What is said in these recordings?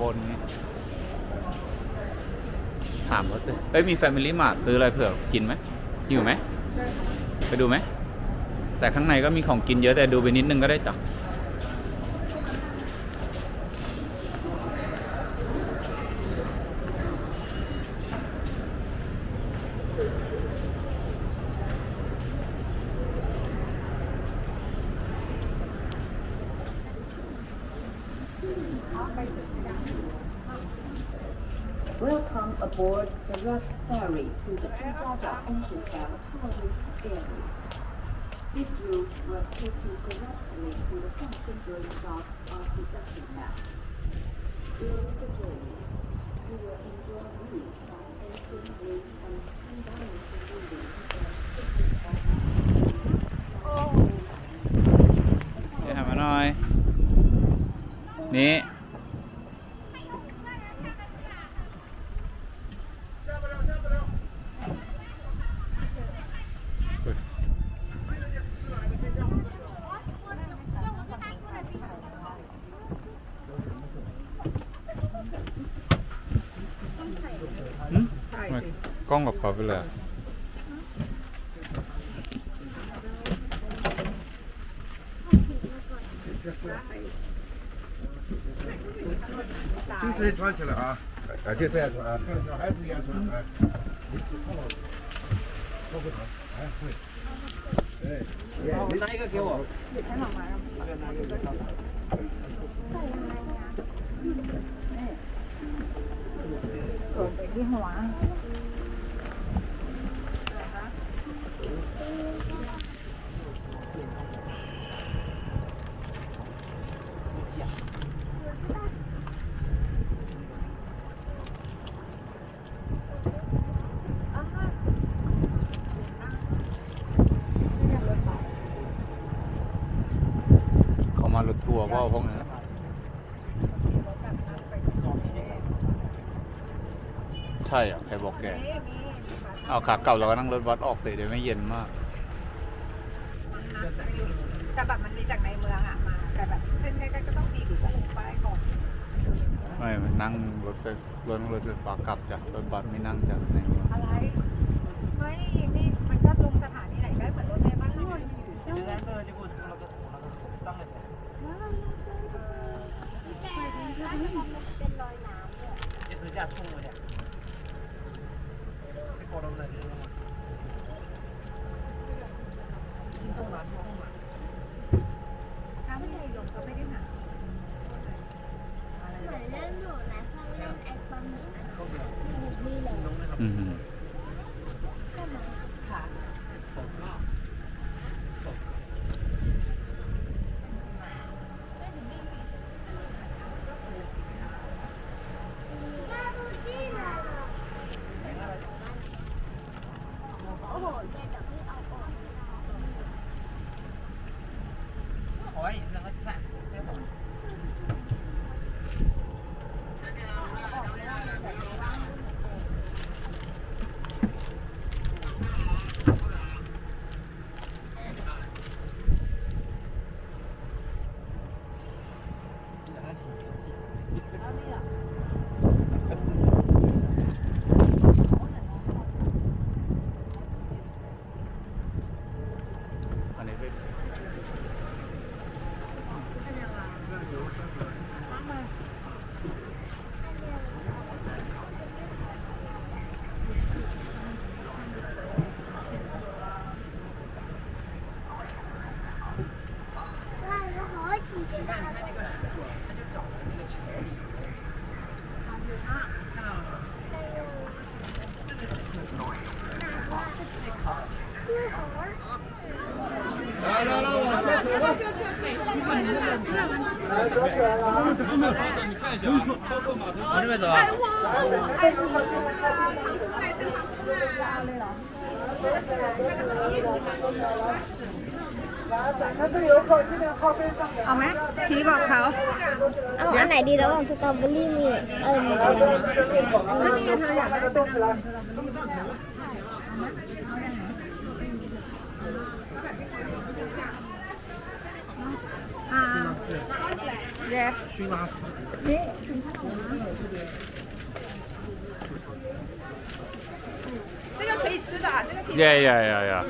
วนถามเขาสิเอ้ยมีแฟมิลี่มาร์ทซื้ออะไรเผื่อกินไหมหิวไหม ไปดูไหม แต่ข้างในก็มีของกินเยอะแต่ดูไปนิดนึงก็ได้จ้ะ aboard the Rock Ferry to the Tujiazhai Ancient Town tourist area. This route will take you directly to the Fangxinhui stop of the section map. During the journey, you will enjoy views from ancient and Qin Dynasty buildings and cities of นี่ 刚个跑不了这是就这样穿起来啊。啊就这样穿啊小孩子穿啊拿一个给我你好玩 เปล่าพวกนั้นใช่อะใครบอกแก เอาขาเก่าเราก็นั่งรถบัสออกเลยเดี๋ยวไม่เย็นมาก แต่แบบมันมีจากในเมืองอะมา แต่แบบเส้นใกล้ๆก็ต้องมีหรือก็ลงไปก่อนไม่มันนั่งรถจะรถรถไฟฟ้ากลับจากรถบัสไม่นั่งจากในเมืองอะไร ไม่นี่มันก็ลงสถานีไหนได้เหมือนรถในบ้านเรา 原来的结果从那个从那个后上来的。 เป็นรอยน้ำด้วย 一直架冲了的。这高到那里了吗？进洞了，进洞了。 น้ำไม่ใช่ลงก็ไม่ได้หนา เหมือนเล่นหนูนะฟังเล่นไอ้ปลาหมึกอะ 后边 นี่เลย 进洞那个。 อืม เอาไหมชี้บอกเขาเอาอันไหนดีแล้วของสตรอเบอรี่มีเออมีอะไรก็นี่เธออยากได้ตัวอะไรอ่าเด็กนี่ 这个可以吃的，这个可以。 แย่ๆๆๆ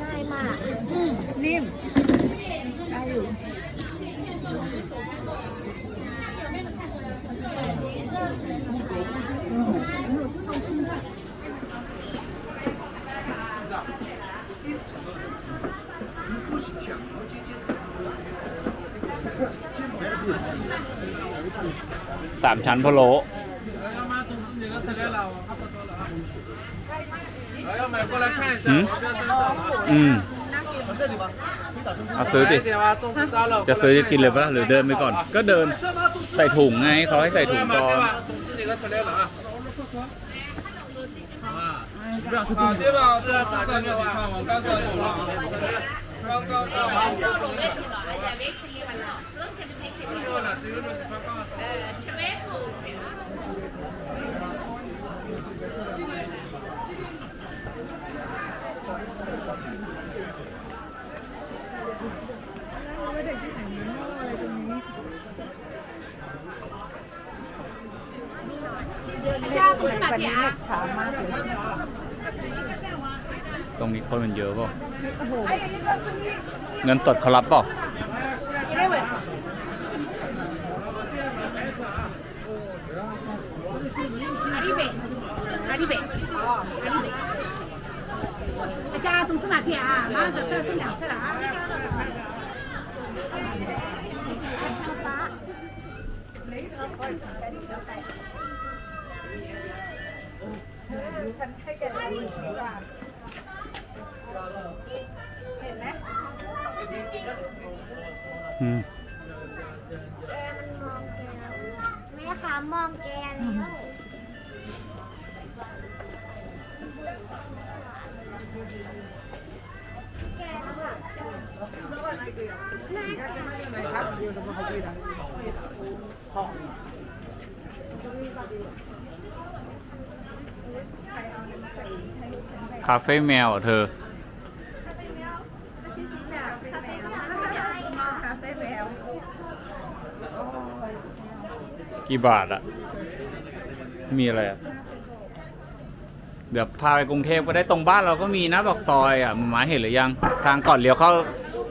ง่ายมาก นิ่ม สามชั้นพะโล้ 要妈，总之你的材料了，我差不多了啊。我要买过来看一下，嗯我这身上啊。 อืมเอาซื้อดิ 买一点吧，中午到了。 จะซื้อจะกินเลยปะล่ะหรือเดินไปก่อน ก็เดินใส่ถุงไงเขาให้ใส่ถุง 对 ก่อน 吧？总之你 ตรงนี้คนมันเยอะเปล่า เงินตดเขารับป่าอานาที่กรู้ว่ไเห็นไหมอืมแม่คะมองแกแล้วคาเฟ่แมวเหรอเธอ คาเฟ่แมว กี่บาทอะมีอะไรอะเดี๋ยวพาไปกรุงเทพก็ได้ตรงบ้านเราก็มีนะบอกซอยอะหมาเห็นหรือยัง ทางก่อนเลี้ยวเข้า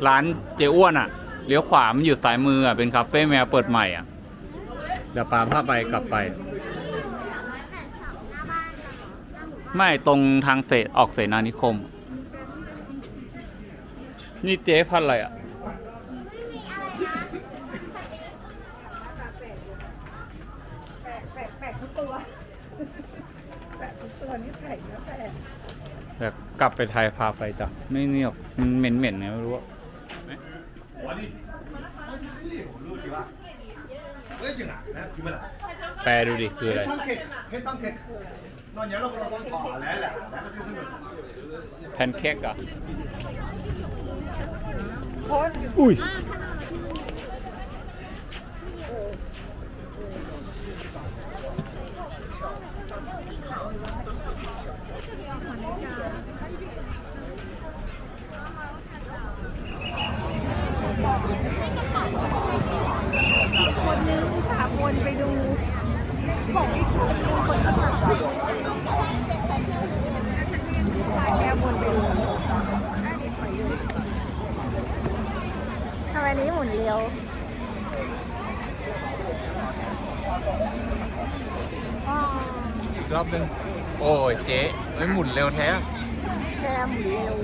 ร้านเจ้อ้วนอะเลี้ยวขวามันอยู่ซ้ายมืออะเป็นคาเฟ่แมวเปิดใหม่อะเดี๋ยวปาพาไปกลับไป ไม่ตรงทางเสออกเสนานิคม นี่เจ๊พันอะไรอะ แปลกแปลกแปลกทุก ตัว แต่กตัวนี่ใส่เนื้อแปลกแต่กลับไปไทยพาไปจ้ะไม่เนียบมันเหม็นเหม็นๆไงไม่รู้อะแปลดูดิคืออะไร แพนเค้กเอะอุ้ย คนนึงอุตส่าห์วนไปดู บอกไม่ถูกคนข้างหลังแล้วฉันเรียกพาแกวนไปดูได้ดีสวยอยู่ทำไมนี้หมุนเร็วอีกรอบนึง โอ้ยเจ๊ไม่หมุนเร็วแท้แค่หมุนเร็ว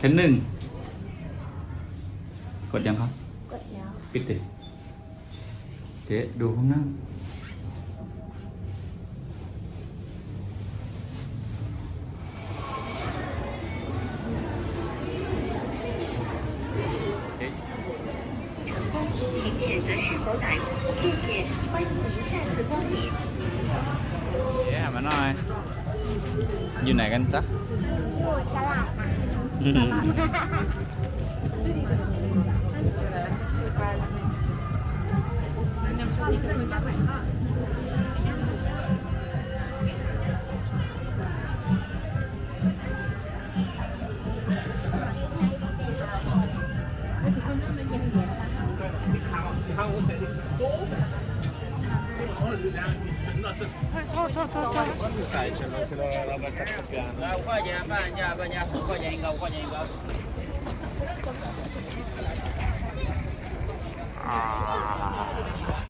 ชั้นหนึ่ง กดยังครับ กดแล้ว ปิดดิเจ๊ดูข้างหน้าเอ๊ะเอ๊ะมาหน่อย อยู่ไหนกันจ๊ะอยู่ตลาดนะ 我是在去老去老板身边，来五块钱半价，半价四块钱一个，五块钱一个。啊。